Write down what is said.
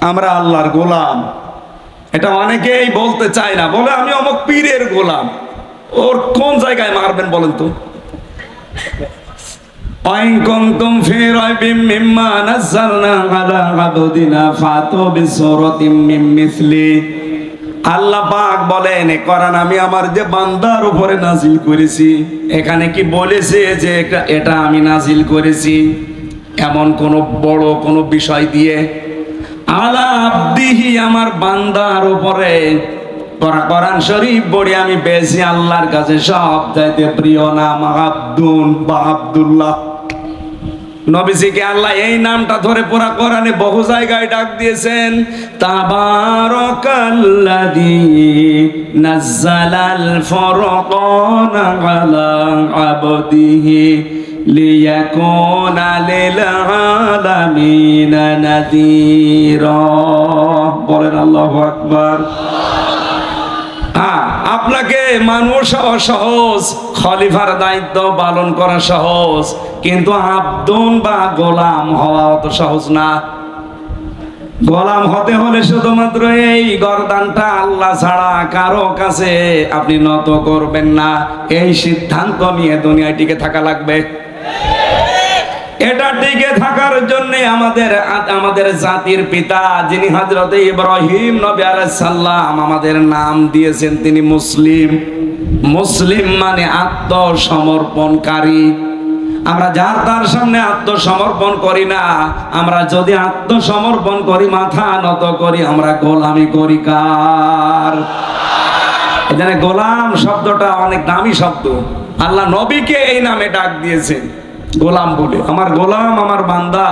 আমরা আল্লাহর গোলাম। এটা অনেকেই বলতে চায় না, বলে আমি অমুক পীরের গোলাম। ওর কোন জায়গায় মারবেন বলেন তো? আল্লাহ পাক বলেন করান আমি আমার যে বান্দার উপরে নাজিল করেছি, এখানে কি বলেছে যে এটা আমি নাজিল করেছি? এমন কোন বড় কোন বিষয় দিয়ে আলা আব্দিহি আমার বান্দার উপরে। কোরআন শরীফ পড়ে আমি পেয়েছি আল্লাহর কাছে সব চাইতে প্রিয় নাম আব্দুল বা আব্দুল্লাহ। নবীজিকে আল্লাহ এই নামটা ধরে পুরা কোরআনে বহু জায়গায় ডাক দিয়েছেন। তাবারাকাল্লাযী নাযালাল ফুরকানা আলা আবদিহি। লিল আলামিনা নাযীরা বলেন আল্লাহু আকবার। হ্যাঁ, আপনাকে মানুষ সহজ খলিফার দায়িত্ব পালন করা সহজ কিন্তু আব্দুন বা গোলাম হওয়া অত সহজ না। গোলাম হতে হলে শুধুমাত্র এই গরদানটা আল্লাহ ছাড়া কারও কাছে আপনি নত করবেন না। এই সিদ্ধান্ত নিয়ে দুনিয়ায় টিকে থাকা লাগবে। এটা টিকে থাকার জন্য আমাদের আমাদের জাতির পিতা, যিনি হজরত ইব্রাহিম নবী সালাম আমাদের নাম দিয়েছেন, তিনি মুসলিম। মুসলিম মানে আত্মসমর্পণকারী। আমরা যার তার সামনে আত্মসমর্পণ করি না, আমরা যদি আত্মসমর্পণ করি, মাথা নত করি, আমরা গোলামি করি কার? গোলাম শব্দটা অনেক দামি শব্দ। আল্লাহ নবীকে এই নামে ডাক দিয়েছেন গোলাম বলে। আমার গোলাম আমার বান্দা।